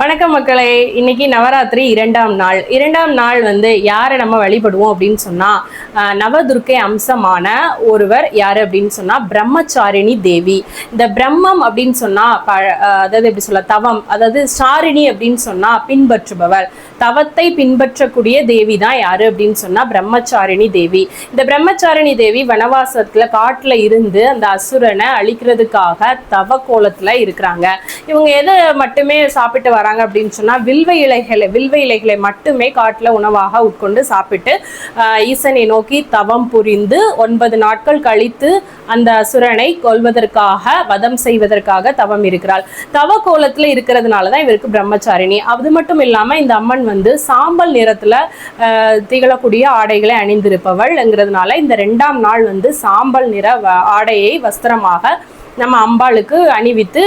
வணக்கம் மக்களே. இன்னைக்கு நவராத்திரி இரண்டாம் நாள். இரண்டாம் நாள் வந்து யாரை நம்ம வழிபடுவோம் அப்படின்னு சொன்னா நவதுர்க்கை அம்சமான ஒருவர் யாரு அப்படின்னு சொன்னா பிரம்மச்சாரிணி தேவி. இந்த பிரம்மம் அப்படின்னு சொன்னா ப- அதாவது எப்படி சொல்ல தவம் அதாவது சாரிணி அப்படின்னு சொன்னா பின்பற்றுபவர். தவத்தை பின்பற்றக்கூடிய தேவி தான் யாரு அப்படின்னு சொன்னா பிரம்மச்சாரிணி தேவி. இந்த பிரம்மச்சாரிணி தேவி வனவாசத்துல காட்டுல இருந்து அந்த அசுரனை அழிக்கிறதுக்காக தவ கோலத்துல இருக்கிறாங்க. இவங்க எதை மட்டுமே சாப்பிட்டு வராங்க அப்படின்னு சொன்னால் வில்வ இலைகளை வில்வ இலைகளை மட்டுமே காட்டில் உணவாக உட்கொண்டு சாப்பிட்டு ஈசனை நோக்கி தவம் புரிந்து ஒன்பது நாட்கள் கழித்து அந்த அசுரனை கொல்வதற்காக வதம் செய்வதற்காக தவம் இருக்கிறாள். தவ கோலத்தில் இருக்கிறதுனால தான் இவருக்கு பிரம்மச்சாரிணி. அது மட்டும் இல்லாமல் இந்த அம்மன் வந்து சாம்பல் நிறத்தில் திகழக்கூடிய ஆடைகளை அணிந்திருப்பவள்ங்கிறதுனால இந்த ரெண்டாம் நாள் வந்து சாம்பல் நிற ஆடையை வஸ்திரமாக நம்ம அம்பாளுக்கு அணிவித்து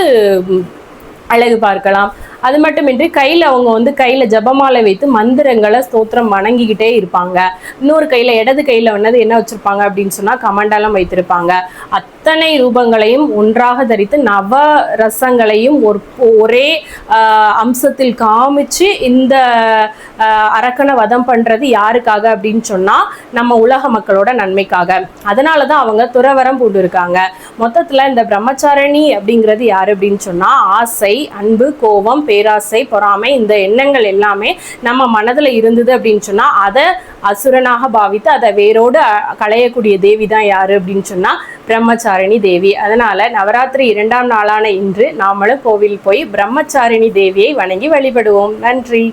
அழகு பார்க்கலாம். அது மட்டுமின்றி கையில் அவங்க வந்து கையில் ஜபமாலை வைத்து மந்திரங்களை ஸ்தோத்திரம் வணங்கிக்கிட்டே இருப்பாங்க. இன்னொரு கையில் இடது கையில் வந்து என்ன வச்சுருப்பாங்க அப்படின்னு சொன்னால் கமண்டலம் வைத்திருப்பாங்க. அத்தனை ரூபங்களையும் ஒன்றாக தரித்து நவ ரசங்களையும் ஒரு ஒரே அம்சத்தில் காமிச்சு இந்த அரக்கனை வதம் பண்ணுறது யாருக்காக அப்படின்னு சொன்னால் நம்ம உலக மக்களோட நன்மைக்காக. அதனால தான் அவங்க துறவரம் பூண்டு இருக்காங்க மொத்தத்தில் இந்த பிரம்மச்சாரணி அப்படிங்கிறது யார் அப்படின்னு சொன்னால் ஆசை அன்பு கோபம் பேராசை பொறாமை இந்த எண்ணங்கள் எல்லாமே நம்ம மனதில் இருந்தது அப்படின்னு சொன்னால் அதை அசுரனாக பாவித்து அதை வேரோடு களையக்கூடிய தேவி தான் யார் அப்படின்னு சொன்னால் பிரம்மச்சாரிணி தேவி. அதனால் நவராத்திரி இரண்டாம் நாளான இன்று நாமளும் கோவில் போய் பிரம்மச்சாரிணி தேவியை வணங்கி வழிபடுவோம். நன்றி.